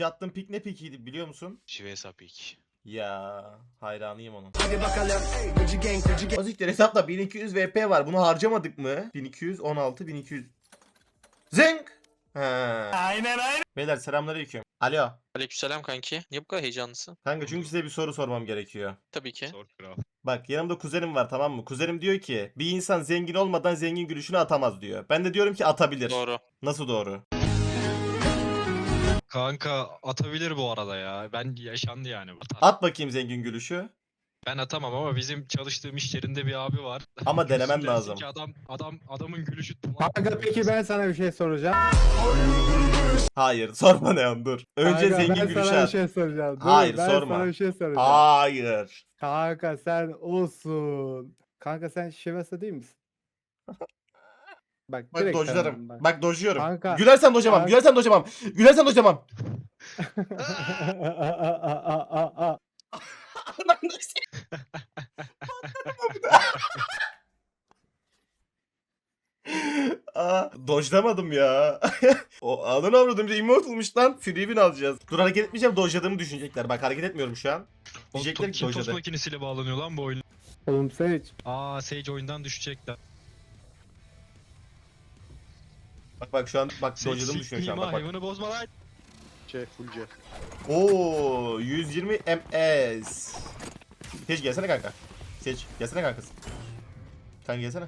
önce attığım pik ne pikiydi biliyor musun? Şivesa Peak. Ya hayranıyım onun. Hadi bakalım. Azıcık hesapta 1200 VP var. Bunu harcamadık mı? 1216 1200. Zeng. He. Aynen aynen. Beyler selamünaleyküm. Alo. Aleykümselam kanki. Niye bu kadar heyecanlısın? Kanka çünkü size bir soru sormam gerekiyor. Tabii ki. Sor kral. Bak yanımda kuzenim var tamam mı? Kuzenim diyor ki bir insan zengin olmadan zengin gülüşünü atamaz diyor. Ben de diyorum ki atabilir. Doğru. Nasıl doğru? Kanka atabilir bu arada ya. Ben yaşandı yani. Atar. At bakayım zengin gülüşü. Ben atamam ama bizim çalıştığım iş yerinde bir abi var. Ama denemen Dersin lazım. ki Adam adam adamın gülüşü Kanka peki ben sana bir şey soracağım. Hayır sorma Neon dur. Önce Kanka, zengin ben gülüşü sana bir at. şey soracağım. Dur, Hayır, ben sorma. sana bir şey soracağım. Hayır. Kanka sen olsun. Kanka sen Şivasa değil misin? Bak, Bak direkt dojlarım. Bak, bak. dojluyorum. Kanka. Gülersen dojamam. Kanka. Gülersen dojamam. Gülersen dojamam. Aa, dojlamadım ya. o anın avradım bir immortalmış lan. Free win alacağız. Dur hareket etmeyeceğim dojladığımı düşünecekler. Bak hareket etmiyorum şu an. Diyecekler ki kim tost dojladı. makinesiyle bağlanıyor lan bu oyun. Oğlum hiç. Aa Sage oyundan düşecekler. Bak bak şu an bak Sage dojladığımı düşünüyor şu an. Bak bak. hayvanı bozma lan. C, full C. Oo 120 ms. Seç gelsene kanka. Seç gelsene kankası. Kanka gelsene.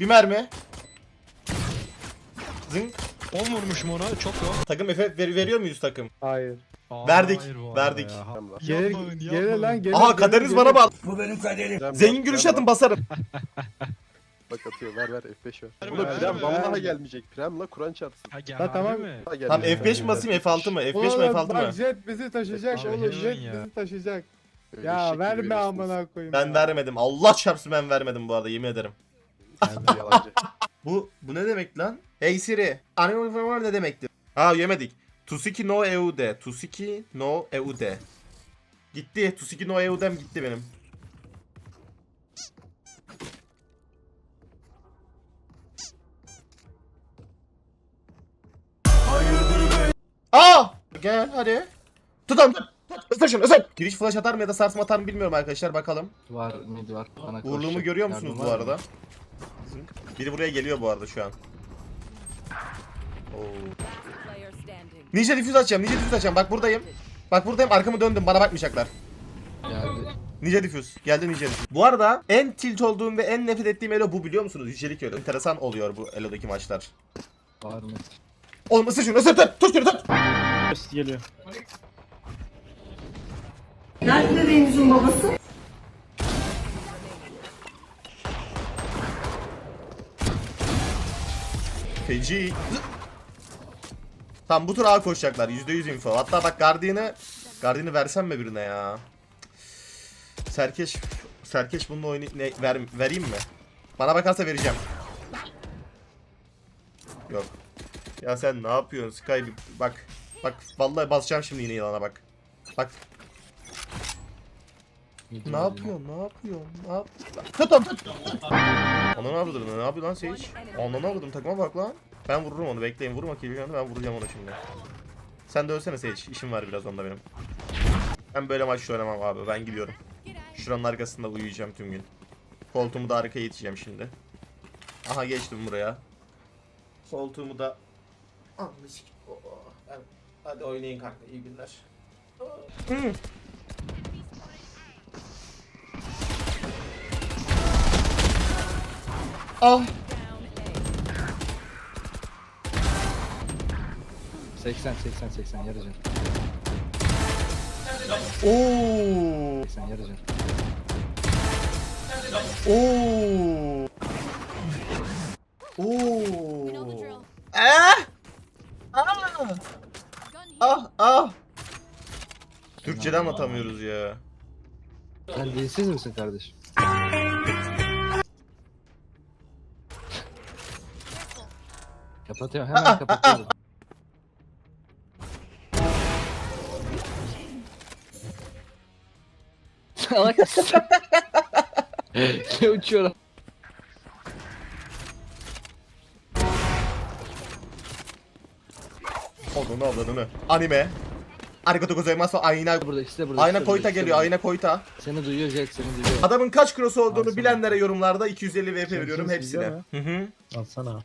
Bir mermi. Zınk. 10 vurmuşum ona çok o. Takım Efe ver- veriyor muyuz takım? Hayır. Aa, Verdik, hayır bu arada verdik. ya. Ha-. Gelir, Yapmayın, yapmayın. lan gelir. Aha kaderiniz bana bağlı. Bu benim kaderim. Zengin gülüş atın basarım. Bak atıyor ver ver F5 ver. Verme, Ulan verme, Prem vallahi verme. gelmeyecek. Prem la Kur'an çarpsın. Ha, gel, Ha, tamam. mi? Ha, Tamam gelmeyecek. F5 mi basayım F6 mı? F5 mi Oğlum F6 mı? bak jet bizi taşıyacak Abi, oğlum hemen jet ya. bizi taşıyacak. Öyle Ya verme veriyorsunuz. amına koyayım. Ben ya. vermedim. Allah çarpsın ben vermedim bu arada yemin ederim. Yalancı. Bu bu ne demek lan? Hey Siri. Animal ne demektir? Ha yemedik. Tusiki no eude. Tusiki no eude. Gitti. Tusiki no eudem gitti benim. Aa! Gel hadi. Tut onu tut. Isır şunu ısır. Giriş flash atar mı ya da sarsma atar mı bilmiyorum arkadaşlar bakalım. Var mid var. Bana Uğurluğumu koşacak. görüyor Yardım musunuz bu var mı? arada? Biri buraya geliyor bu arada şu an. Oo. Ninja diffuse açacağım, ninja diffuse açacağım. Bak buradayım. Bak buradayım, arkamı döndüm. Bana bakmayacaklar. Geldi. Ninja diffuse. Geldi ninja diffuse. Bu arada en tilt olduğum ve en nefret ettiğim elo bu biliyor musunuz? Yücelik elo. Enteresan oluyor bu elo'daki maçlar. Oğlum ısır şunu, ısır tut. Tut şunu tut. Geliyor. Nerede bebeğimizin babası? Feci. Tamam bu tur A koşacaklar. %100 info. Hatta bak Guardian'ı Guardian'ı versem mi birine ya? Serkeş Serkeş bununla oyunu ne, ver, vereyim mi? Bana bakarsa vereceğim. Yok. Ya sen ne yapıyorsun Sky? Bak. Bak vallahi basacağım şimdi yine yılana bak. Bak ne yapıyorsun? Ne yapıyorsun? Ne yap? Tut tut. Ne yapıyordun? Ne yapıyor lan Sage? Ne yapıyordun? Takıma bak lan. Ben vururum onu. Bekleyin. Vurma Killjoy'u. Ben vuracağım onu şimdi. Sen de ölsene Sage. İşim var biraz onda benim. Ben böyle maç oynamam abi. Ben gidiyorum. Şuranın arkasında uyuyacağım tüm gün. Koltuğumu da arkaya iteceğim şimdi. Aha geçtim buraya. Koltuğumu da... Anlaşık. Hadi oynayın kanka. İyi günler. Hmm. Ah. 80 80 80 yarı can. Oo. 80 yarı can. Oo. Oo. Ah! Ah! Ah! Ah! Türkçeden anlatamıyoruz ya. Sen dilsiz misin kardeşim? Kapatıyorum hemen kapatıyorum. Ne uçuyor lan? Onu avladığını. Anime. Arigato gozaimasu ayna. Burada de burada. Ayna de koyta de geliyor. burada. Ayna koyta. Seni duyuyor Jet seni duyuyor. Adamın kaç kilosu olduğunu Alsana. bilenlere yorumlarda 250 VP veriyorum hepsine. Hı hı. Alsana.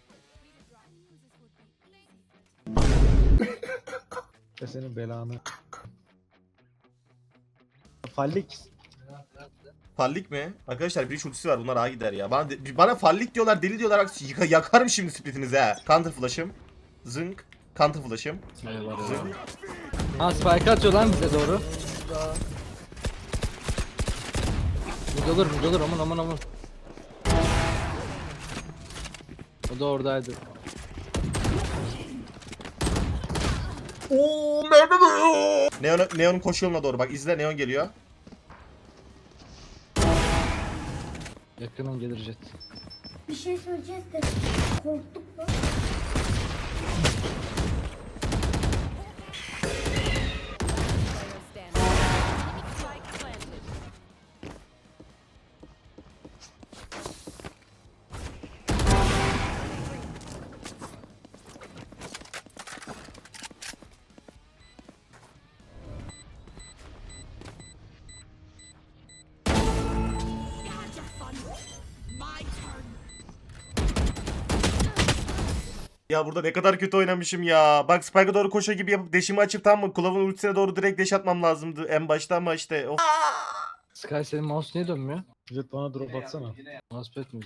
Senin belanı. Fallik. Fallik mi? Arkadaşlar bir ultisi var bunlar A gider ya. Bana, bana fallik diyorlar deli diyorlar. Yıka, yakarım şimdi splitinizi ha. Counter flash'ım. Zınk. Counter flash'ım. Zınk. Ha spike atıyor lan bize doğru. Mid olur mid olur aman aman aman. O da oradaydı. Neon, Neon'un koşu yoluna doğru bak izle Neon geliyor. Yakının gelir Jet. Bir şey söyleyeceğiz de korktuk Ya burada ne kadar kötü oynamışım ya. Bak Spike'a doğru koşa gibi yapıp deşimi açıp tam mı? Kulavun ultisine doğru direkt deş atmam lazımdı en başta ama işte. Of. Sky senin mouse niye dönmüyor? Jet bana drop atsana. Mousepad mi?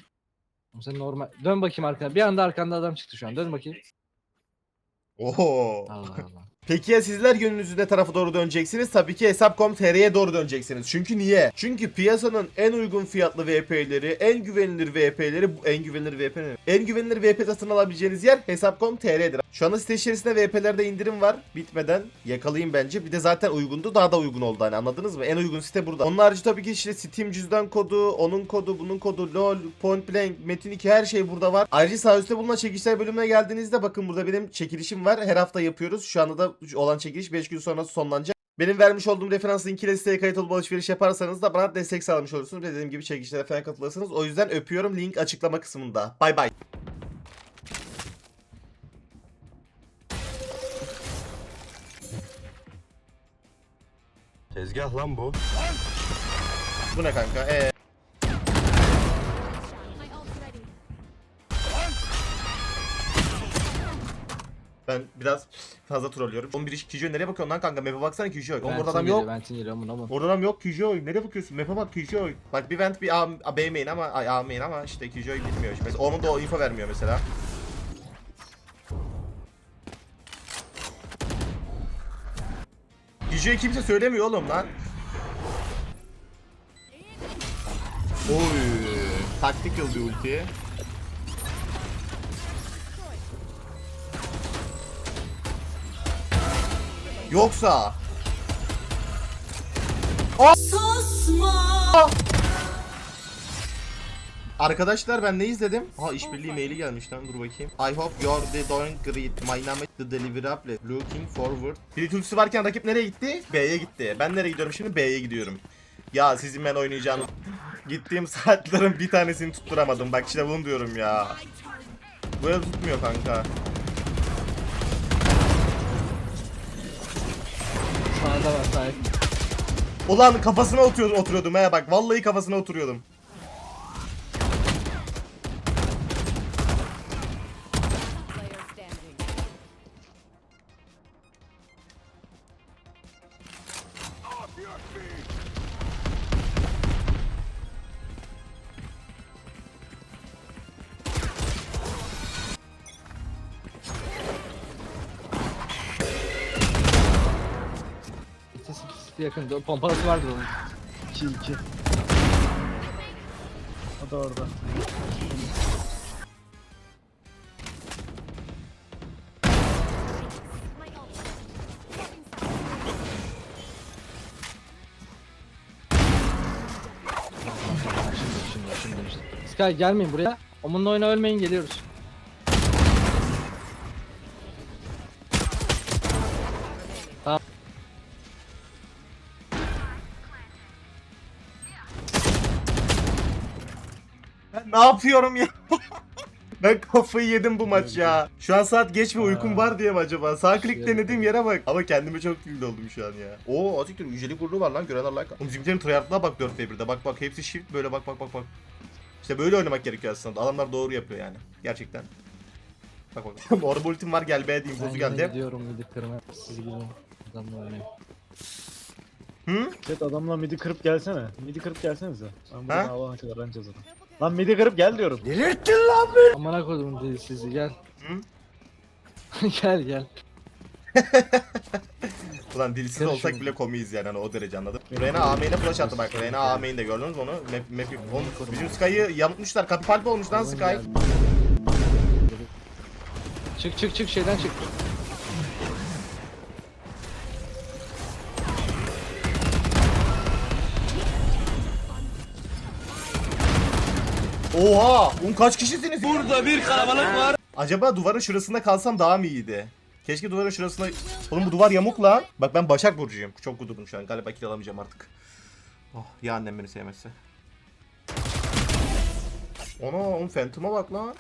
Sen normal. Dön bakayım arkana. Bir anda arkanda adam çıktı şu an. Dön bakayım. Oho. Allah Allah. Peki ya sizler gönlünüzün ne tarafa doğru döneceksiniz? Tabii ki Hesap.com.tr'ye doğru döneceksiniz. Çünkü niye? Çünkü piyasanın en uygun fiyatlı VP'leri, en güvenilir VP'leri, en güvenilir VP ne? En güvenilir VP satın alabileceğiniz yer Hesap.com.tr'dir. Şu anda site içerisinde VP'lerde indirim var. Bitmeden yakalayın bence. Bir de zaten uygundu. Daha da uygun oldu hani anladınız mı? En uygun site burada. Onun harici tabii ki işte Steam cüzdan kodu, onun kodu, bunun kodu, LOL, Point Blank, Metin 2 her şey burada var. Ayrıca sağ üstte bulunan çekilişler bölümüne geldiğinizde bakın burada benim çekilişim var. Her hafta yapıyoruz. Şu anda da olan çekiliş 5 gün sonra sonlanacak. Benim vermiş olduğum referans linkiyle siteye kayıt olup alışveriş yaparsanız da bana destek sağlamış olursunuz. Ve dediğim gibi çekilişlere falan katılırsınız. O yüzden öpüyorum. Link açıklama kısmında. Bay bay. Tezgah lan bu. Bu ne kanka? Ee, ben biraz fazla trollüyorum. 11 iş Kijoy nereye bakıyorsun lan kanka? Map'e baksana Kijoy. Oğlum orada adam yok. Ventin geliyor aman aman. Orada adam yok Kijoy. Nereye bakıyorsun? Map'e bak Kijoy. Bak bir vent bir A, A, B main ama ay, A main ama işte Kijoy bilmiyor. Mesela onun da o info vermiyor mesela. Kijoy kimse söylemiyor oğlum lan. Oy. Tactical bir ulti. Yoksa Arkadaşlar ben ne izledim? Ha işbirliği maili gelmiş lan dur bakayım. I hope you're the doing great. My name is the deliverable. Looking forward. Tulsi varken rakip nereye gitti? B'ye gitti. Ben nereye gidiyorum şimdi? B'ye gidiyorum. Ya sizin ben oynayacağınız... Gittiğim saatlerin bir tanesini tutturamadım. Bak işte bunu diyorum ya. Böyle tutmuyor kanka. Sağda var sahip. Ulan kafasına oturuyordum, oturuyordum he bak. Vallahi kafasına oturuyordum. Yakın. Pompalası vardır onun. 2 2. O da orada. Sky gelmeyin buraya. Omunla oyna ölmeyin geliyoruz. Ne yapıyorum ya? ben kafayı yedim bu maç ya. Şu an saat geç ve uykum Aa. var diye mi acaba? Sağ klik Şey denediğim yere bak. Ama kendime çok tilt oldum şu an ya. Oo azıcık yücelik kurulu var lan görenler like. Oğlum bizimkilerin tryhard'ına bak 4 v 1'de. Bak bak hepsi shift böyle bak bak bak bak. İşte böyle oynamak gerekiyor aslında. Adamlar doğru yapıyor yani. Gerçekten. Bak bak. Orada ultim var gel be diyeyim Ben yine geldi. gidiyorum midi kırma. Siz gidin. Adamla oynayın. Hı? Chat adamla midi kırıp gelsene. Midi kırıp gelsenize. Ben Ha? buradan Allah'a kadar aranacağız onu. Lan midi kırıp gel diyorum. Amına koydum deli sizi gel. Hı? gel gel. Ulan dilsiz Kır olsak bile komiyiz yani hani o derece anladın. Reyna A main'e flash attı bak. Reyna A main'de gördünüz mü onu? Map, map, oğlum, bizim Sky'ı yamutmuşlar. Kapipalp olmuş lan Sky. Çık çık çık şeyden çık. Oha! Oğlum kaç kişisiniz? Burada bir kalabalık var. Acaba duvarın şurasında kalsam daha mı iyiydi? Keşke duvarın şurasına... Oğlum bu duvar yamuk lan. Bak ben Başak Burcu'yum. Çok kudurdum şu an. Galiba kill alamayacağım artık. Oh, ya annem beni sevmezse. Ona oğlum Phantom'a bak lan.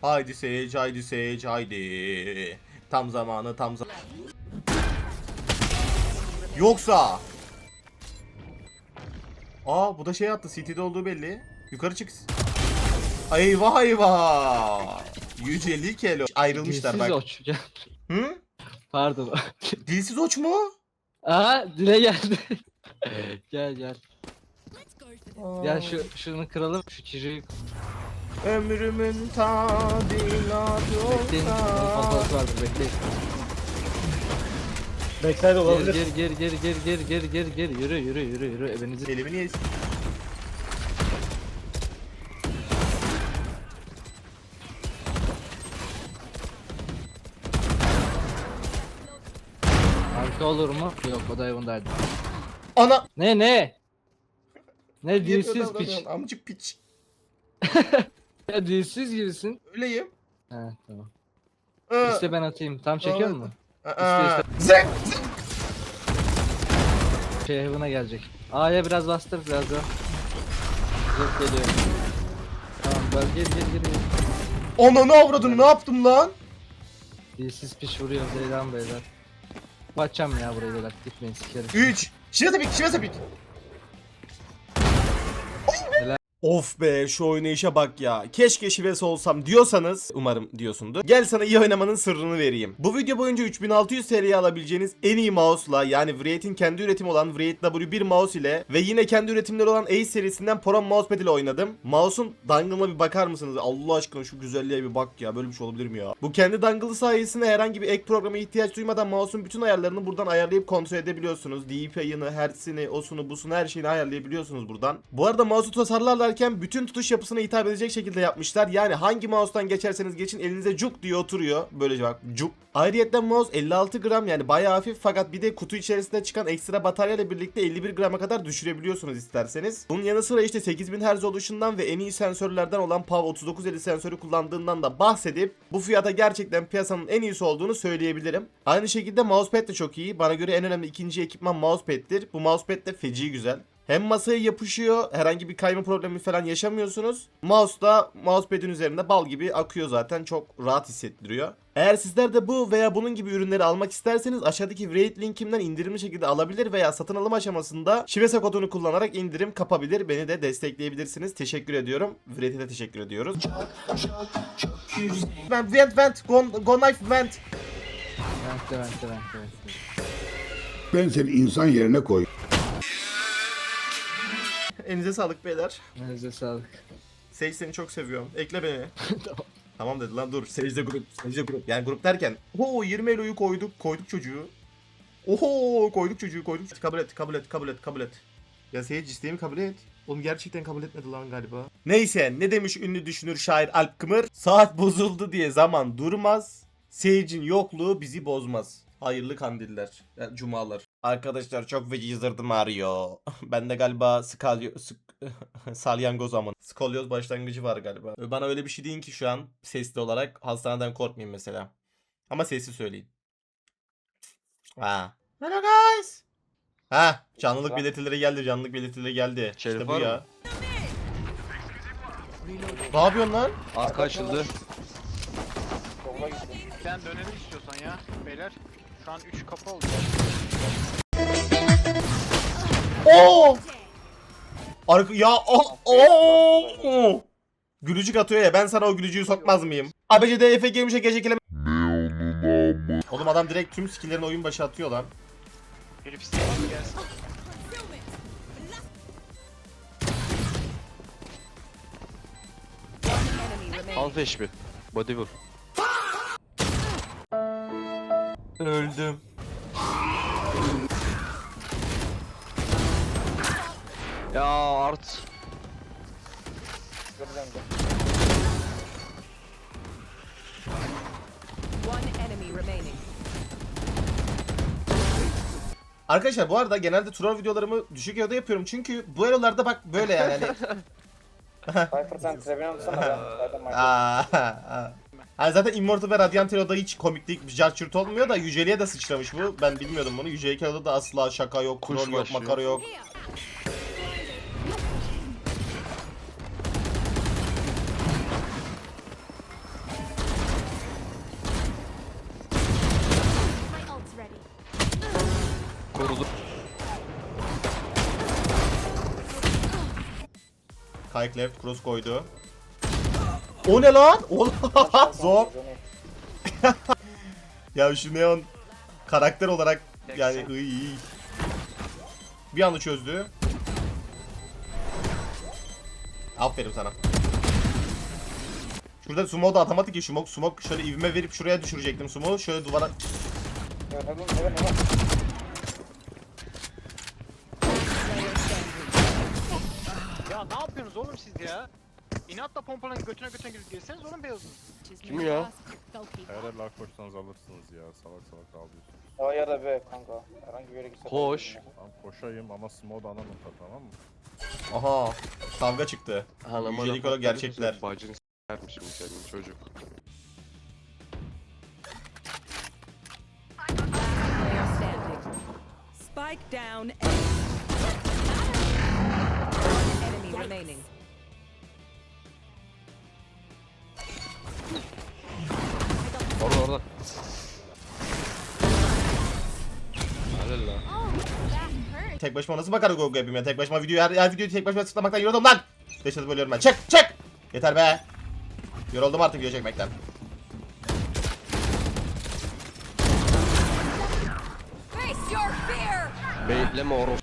Haydi Sage, haydi Sage, haydi. Tam zamanı, tam zamanı. Yoksa... Aa bu da şey attı. CT'de olduğu belli. Yukarı çık. Eyvah eyvah. Yücelik elo. Ayrılmışlar Dilsiz bak. oç. Hı? Pardon. Dilsiz oç mu? Aa dile geldi. gel gel. Aa. Gel şu şunu kıralım. Şu çiziyi Ömrümün tadilatı bekleyin. olsa. Bekleyin. Backside Gir olabilir. gir gir gir gir gir gir gir gir yürü yürü yürü yürü evinizi. Elimi niye Arka olur mu? Yok o da evindeydi. Ana. Ne ne? Ne dilsiz piç. davranıyorsun? Amcık piç. Ya dilsiz gibisin. Öyleyim. He tamam. Aa, İşte ben atayım. Tam çekiyor Aa. mu? Zek. Şey heaven'a gelecek. A'ya biraz bastır biraz da. Zek geliyor. Tamam gel gel gel gel. Ona ne avradın ne yaptım lan? Dilsiz piş vuruyor Zeydan beyler. Kaçacağım ya burayı beyler gitmeyin sikerim. 3. Şive tepik şive tepik. Of be şu oynayışa bak ya. Keşke şivesi olsam diyorsanız umarım diyorsundur. Gel sana iyi oynamanın sırrını vereyim. Bu video boyunca 3600 TL'ye alabileceğiniz en iyi mouse'la yani Wraith'in kendi üretimi olan Wraith W1 mouse ile ve yine kendi üretimleri olan Ace serisinden Poron mousepad ile oynadım. Mouse'un dangle'ına bir bakar mısınız? Allah aşkına şu güzelliğe bir bak ya. Böyle bir şey olabilir mi ya? Bu kendi dangle'ı sayesinde herhangi bir ek programa ihtiyaç duymadan mouse'un bütün ayarlarını buradan ayarlayıp kontrol edebiliyorsunuz. DPI'ını, hertz'ini, osunu, busunu her şeyini ayarlayabiliyorsunuz buradan. Bu arada mouse'u tasarlarlarken bütün tutuş yapısına hitap edecek şekilde yapmışlar. Yani hangi mouse'tan geçerseniz geçin elinize cuk diye oturuyor. Böylece bak cuk. Ayrıyeten mouse 56 gram yani bayağı hafif fakat bir de kutu içerisinde çıkan ekstra batarya ile birlikte 51 grama kadar düşürebiliyorsunuz isterseniz. Bunun yanı sıra işte 8000 Hz oluşundan ve en iyi sensörlerden olan PAV 3950 sensörü kullandığından da bahsedip bu fiyata gerçekten piyasanın en iyisi olduğunu söyleyebilirim. Aynı şekilde mousepad de çok iyi. Bana göre en önemli ikinci ekipman mousepad'tir. Bu mousepad de feci güzel. Hem masaya yapışıyor, herhangi bir kayma problemi falan yaşamıyorsunuz. Mouse da mousepad'in üzerinde bal gibi akıyor zaten. Çok rahat hissettiriyor. Eğer sizler de bu veya bunun gibi ürünleri almak isterseniz aşağıdaki Wraith linkimden indirimli şekilde alabilir veya satın alım aşamasında Şivesa kodunu kullanarak indirim kapabilir. Beni de destekleyebilirsiniz. Teşekkür ediyorum. Wraith'e de teşekkür ediyoruz. Vent, vent, vent. Go, go knife, vent. Vente vente vente vente. Ben seni insan yerine koy. Elinize sağlık beyler. Elinize sağlık. Sage seni çok seviyorum. Ekle beni. tamam. dedi lan dur. Sage'de grup. Sage'de grup. Yani grup derken. Oho 20 eloyu koyduk. Koyduk çocuğu. Oho koyduk çocuğu koyduk. Kabul et kabul et kabul et kabul et. Ya Sage isteğimi kabul et. Oğlum gerçekten kabul etmedi lan galiba. Neyse ne demiş ünlü düşünür şair Alp Kımır? Saat bozuldu diye zaman durmaz. Sage'in yokluğu bizi bozmaz. Hayırlı kandiller. Yani cumalar. Arkadaşlar çok vecizirdim ağrıyor. Bende galiba skalyo... Sk- salyangoz amın. Skolyoz başlangıcı var galiba. Bana öyle bir şey deyin ki şu an sesli olarak hastaneden korkmayayım mesela. Ama sesli söyleyin. Ha. Hello guys. Ha, canlılık belirtileri geldi, canlılık belirtileri geldi. Şerif işte bu var ya. mı? Ne yapıyorsun lan? Arka açıldı. Sen dönelim istiyorsan ya beyler. Şu an 3 kapı oldu. Oo! Arka ya oh, oh! Gülücük atıyor ya ben sana o gülücüğü sokmaz mıyım? ABC DF girmişe gece kelime. Oğlum adam direkt tüm skill'lerini oyun başı atıyor lan. Herif isteyen mi gelsin? Al peş bir. Body vur. Öldüm. Ya art. Arkadaşlar bu arada genelde troll videolarımı düşük yolda yapıyorum çünkü bu aralarda bak böyle yani hani. Aa, aa. Ha, zaten Immortal ve Radiant Hero'da hiç komiklik, carçurt olmuyor da Yüceli'ye de sıçramış bu. Ben bilmiyordum bunu. Yüceli Hero'da da asla şaka yok, Kuş troll yok, başlıyor. makara yok. Korudu. Kayık left, cross koydu. O ne lan? Oğlum zor. ya şu Neon karakter olarak yani iyi iyi. Bir anda çözdü. Aferin sana. Şurada sumo da atamadık ya smoke smoke şöyle ivme verip şuraya düşürecektim sumo şöyle duvara Ya ne yapıyorsunuz oğlum siz ya? İnatla pompalanın götüne götüne girip gelseniz oğlum beyazın. Kim ya? Eğer la koşsanız alırsınız ya. Salak salak ağlıyorsunuz. O ya da be kanka. Herhangi bir yere gitse. Koş. Tamam koşayım ama smoke ana nokta tamam mı? Aha kavga çıktı. Yücelik olarak gerçekler. Bacını s**ermişim senin çocuk. Spike down. One enemy remaining. Orada orada. Hadi lan. Tek başıma nasıl bakar Gogo yapayım ya? Tek başıma video her, her videoyu tek başıma tıklamaktan yoruldum lan. Beşte bölüyorum ben. Çek çek. Yeter be. Yoruldum artık video çekmekten. Beyitleme oros.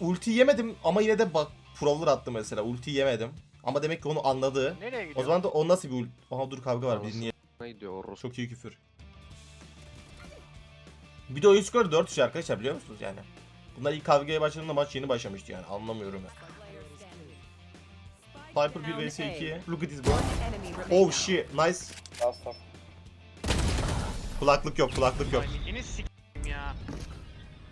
Ulti yemedim ama yine de bak Prowler attı mesela. Ulti yemedim. Ama demek ki onu anladı. Nereye O gidiyor? zaman da o nasıl bir ulti? Aha dur kavga var. Bir niye? Ne gidiyor? Çok iyi küfür. Bir de oyun skoru 4 3 arkadaşlar biliyor musunuz yani? Bunlar ilk kavgaya başladığında maç yeni başlamıştı yani anlamıyorum ya. Piper standing. 1 vs 2. Look at this bro. Oh shit nice. Kulaklık yok kulaklık yok. Yine.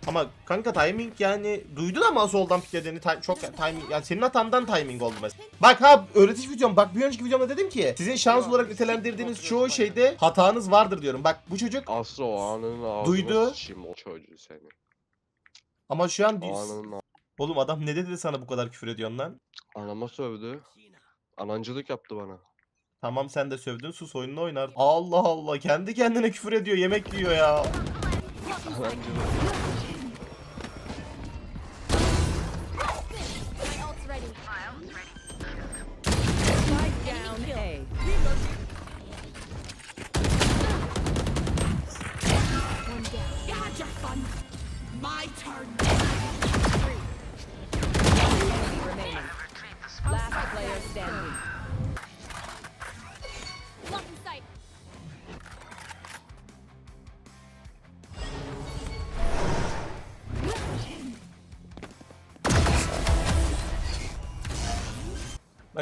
Ama kanka timing yani duydun ama soldan piklediğini çok timing yani senin hatandan timing oldu mesela. Bak ha öğretici videom bak bir önceki videomda dedim ki sizin şans olarak nitelendirdiğiniz çoğu şeyde hatanız vardır diyorum. Bak bu çocuk Aslı ağzına Duydu. sıçayım o çocuğu seni. ama şu an O anının a- Oğlum adam ne dedi de sana bu kadar küfür ediyorsun lan? anama sövdü. Anancılık yaptı bana. Tamam sen de sövdün sus oyununu oynar. Allah Allah kendi kendine küfür ediyor yemek yiyor ya. Anancılık. Spike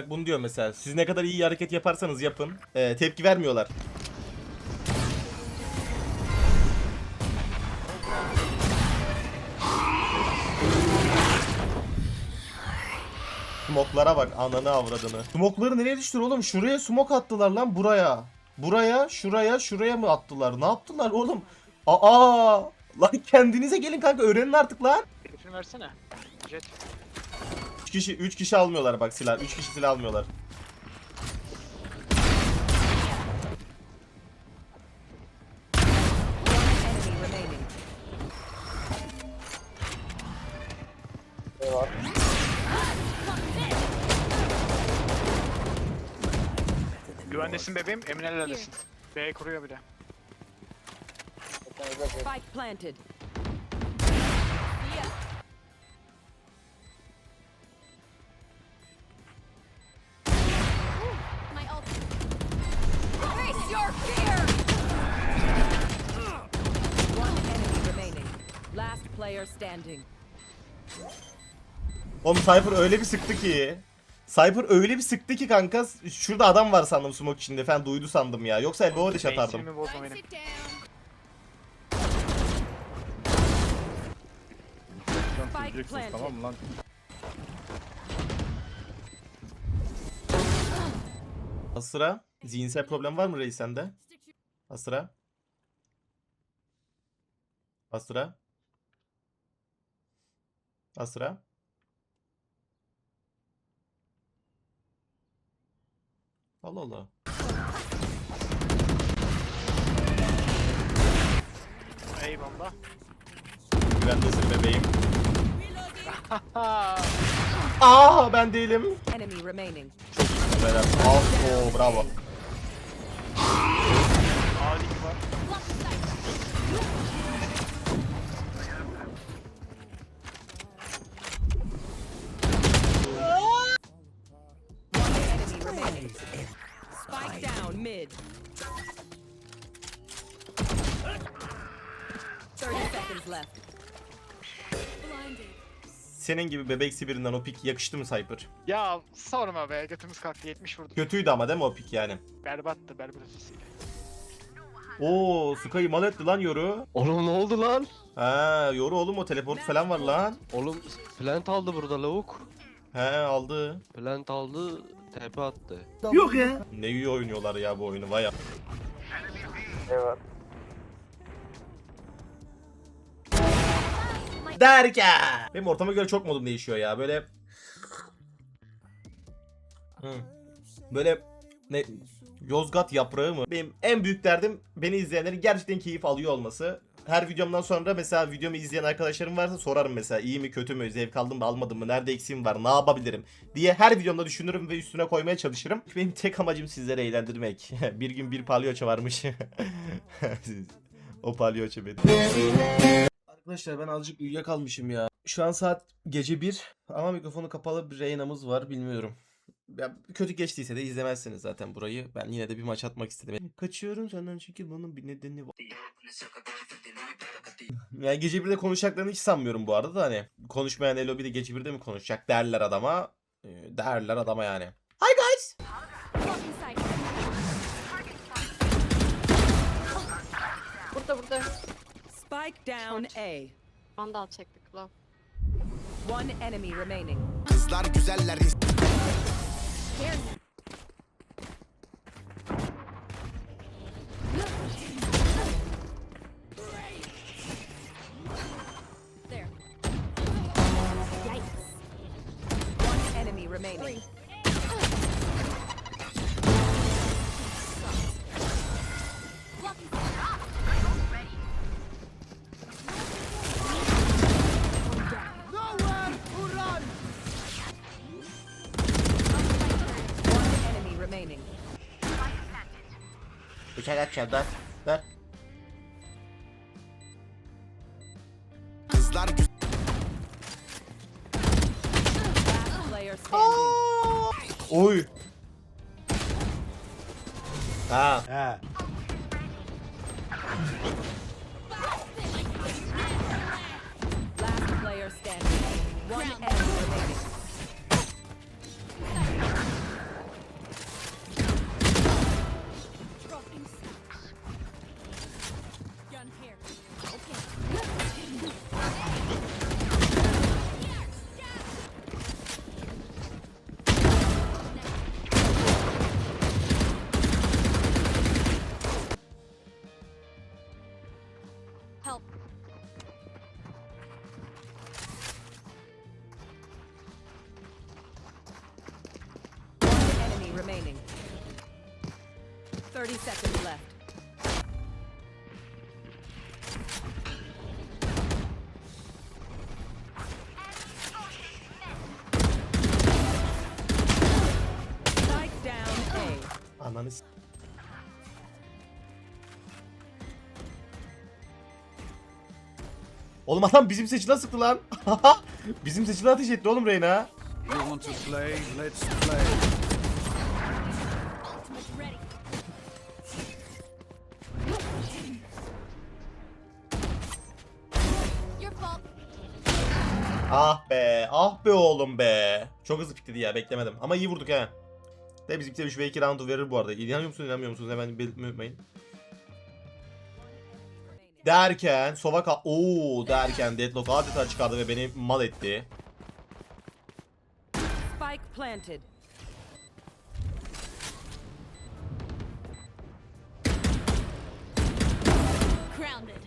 Bak bunu diyor mesela. Siz ne kadar iyi hareket yaparsanız yapın. ee, tepki vermiyorlar. Smoklara bak ananı avradını. Smokları nereye düştür oğlum? Şuraya smok attılar lan buraya. Buraya, şuraya, şuraya mı attılar? Ne yaptılar oğlum? Aa! Lan kendinize gelin kanka öğrenin artık lan. Herifini versene. Jet. Kişi 3 kişi almıyorlar bak silah. 3 kişi silah almıyorlar. Güvendesin bebeğim. Emin ellerdesin. B kuruyor bir de. Spike planted. Standing. Oğlum Cypher öyle bir sıktı ki. Cypher öyle bir sıktı ki kanka. Şurada adam var sandım smoke içinde. Falan duydu sandım ya. Yoksa elbow dash atardım. Tamam mı lan? Asıra. Zihinsel problem var mı reis sende? Asıra. Asıra. Asıra. Allah Allah. Eyvallah. Güvendesin bebeğim. Aa ben değilim. Enemy remaining. Beyler. Al. Oo bravo. Mid. 30 seconds left. Senin gibi bebeksi birinden o pik yakıştı mı Cypher? Ya sorma be götümüz kalktı 70 vurdu. Kötüydü ama değil mi o pik yani? Berbattı berbat ötesiyle. Oo Suka'yı mal etti lan Yoru. Oğlum ne oldu lan? Ha Yoru oğlum o teleport falan var lan. Oğlum plant aldı burada lavuk. He aldı. Plant aldı, TP attı. Ne iyi oynuyorlar ya bu oyunu vay. Derken. Benim ortama göre çok modum değişiyor ya. Böyle Hı. Böyle ne Yozgat yaprağı mı? Benim en büyük derdim beni izleyenlerin gerçekten keyif alıyor olması. Her videomdan sonra mesela videomu izleyen arkadaşlarım varsa sorarım mesela iyi mi kötü mü zevk aldım mı almadım mı nerede eksiğim var ne yapabilirim diye her videomda düşünürüm ve üstüne koymaya çalışırım. Benim tek amacım sizleri eğlendirmek. bir gün bir palyaço varmış. o palyaço benim. Arkadaşlar ben azıcık uyuyakalmışım ya. Şu an saat gece 1 ama mikrofonu kapalı bir Reyna'mız var bilmiyorum. Ya kötü geçtiyse de izlemezsiniz zaten burayı. Ben yine de bir maç atmak istedim. Kaçıyorum senden çünkü bunun bir nedeni var. Yani gece 1'de konuşacaklarını hiç sanmıyorum bu arada da hani. Konuşmayan Elo bir de gece 1'de mi konuşacak derler adama. Ee, Derler adama yani. Hi guys. Burada burada. Spike down A. Vandal çektik lan. One enemy remaining. Kızlar güzeller dare you. Bıçak atacağım Oğlum adam bizim seçilen sıktı lan. bizim seçilen ateş etti oğlum Reyna. Ah be, ah be oğlum be. Çok hızlı pikledi ya, beklemedim. Ama iyi vurduk ha. De biz bize 3 ve 2 roundu verir bu arada. İnanıyor musunuz, inanmıyor musunuz? Hemen belirtmeyi unutmayın. Derken, Sova kal... Oo derken Deadlock adeta çıkardı ve beni mal etti. Spike planted. Grounded.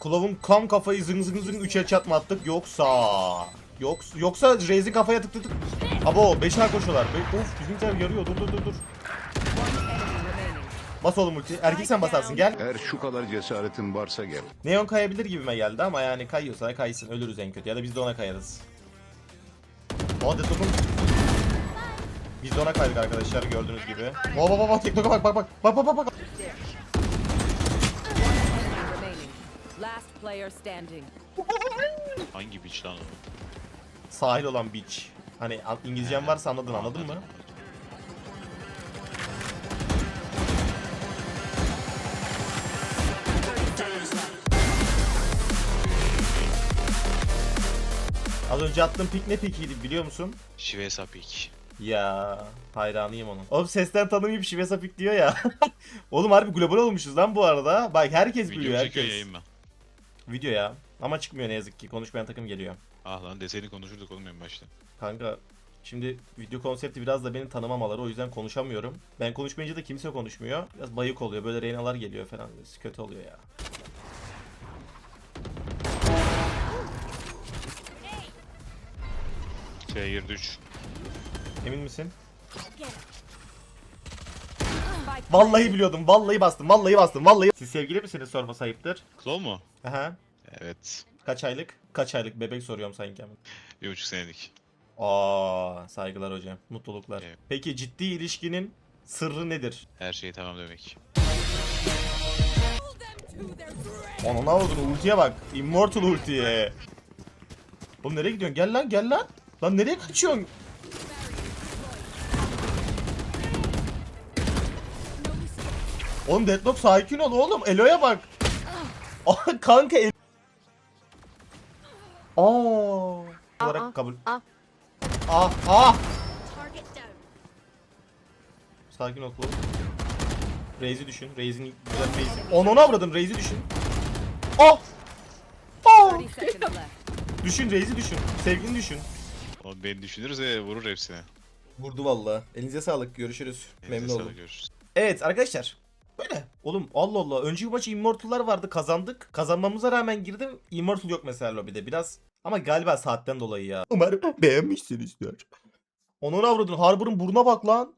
Klov'un kam kafayı zıng zıng zıng 3'e çatma attık yoksa... Yoksa, yoksa Raze'in kafaya tık tık tık. Abo 5 koşuyorlar. Be of bizimkiler yarıyor dur dur dur dur. Bas oğlum ulti. Erkek sen basarsın gel. Eğer şu kadar cesaretin varsa gel. Neon kayabilir gibime geldi ama yani kayıyorsa da kaysın ölürüz en kötü ya da biz de ona kayarız. O Deadlock'un biz de ona kaydık arkadaşlar gördüğünüz gibi. Baba baba bak TikTok'a bak bak bak. Bak bak bak bak. Last player standing. Hangi biç lan o? Sahil olan beach. Hani an- İngilizcem varsa anladın anladın mı? Az önce attığım pik ne pikiydi biliyor musun? Şive sapik. Ya hayranıyım onun. Oğlum sesten tanımayıp Şivesa pik diyor ya. Oğlum harbi global olmuşuz lan bu arada. Bak herkes biliyor Video çekiyor herkes. yayın ben. Video ya. Ama çıkmıyor ne yazık ki. Konuşmayan takım geliyor. Ah lan deseni konuşurduk oğlum en başta. Kanka şimdi video konsepti biraz da beni tanımamaları o yüzden konuşamıyorum. Ben konuşmayınca da kimse konuşmuyor. Biraz bayık oluyor. Böyle reynalar geliyor falan. Kötü oluyor ya. Şey girdi 3. Emin misin? Vallahi biliyordum. Vallahi bastım. Vallahi bastım. Vallahi. Siz sevgili misiniz sorma sayıptır. Klon mu? Aha. Evet. Kaç aylık? Kaç aylık bebek soruyorum sanki ama. Bir buçuk senelik. Aa, saygılar hocam. Mutluluklar. Evet. Peki ciddi ilişkinin sırrı nedir? Her şey tamam demek. Anana vurdun ultiye bak. Immortal ultiye. Oğlum nereye gidiyorsun? Gel lan gel lan. Lan nereye kaçıyorsun? Oğlum Deadlock sakin ol oğlum. Elo'ya bak. Aa, kanka el... Aa. Olarak kabul. aa. Ah ah. Target down. Sakin ol Claw. Raze'i düşün. Raze'in güzel Raze'i. Onu avradın Raze'i düşün. Oh! Oh! 30 seconds left. Düşün Raze'i düşün. Sevgini düşün. Oğlum beni düşünürse vurur hepsine. Vurdu valla. Elinize sağlık. Görüşürüz. Elinize Memnun sağlık, oldum. Görüşürüz. Evet arkadaşlar. Böyle. Oğlum Allah Allah. Önceki maçı Immortal'lar vardı. Kazandık. Kazanmamıza rağmen girdim. Immortal yok mesela lobide. Biraz ama galiba saatten dolayı ya. Umarım beğenmişsinizdir. Onun avradın. Harbor'un burnuna bak lan.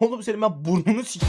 Oğlum senin ben burnunu sik.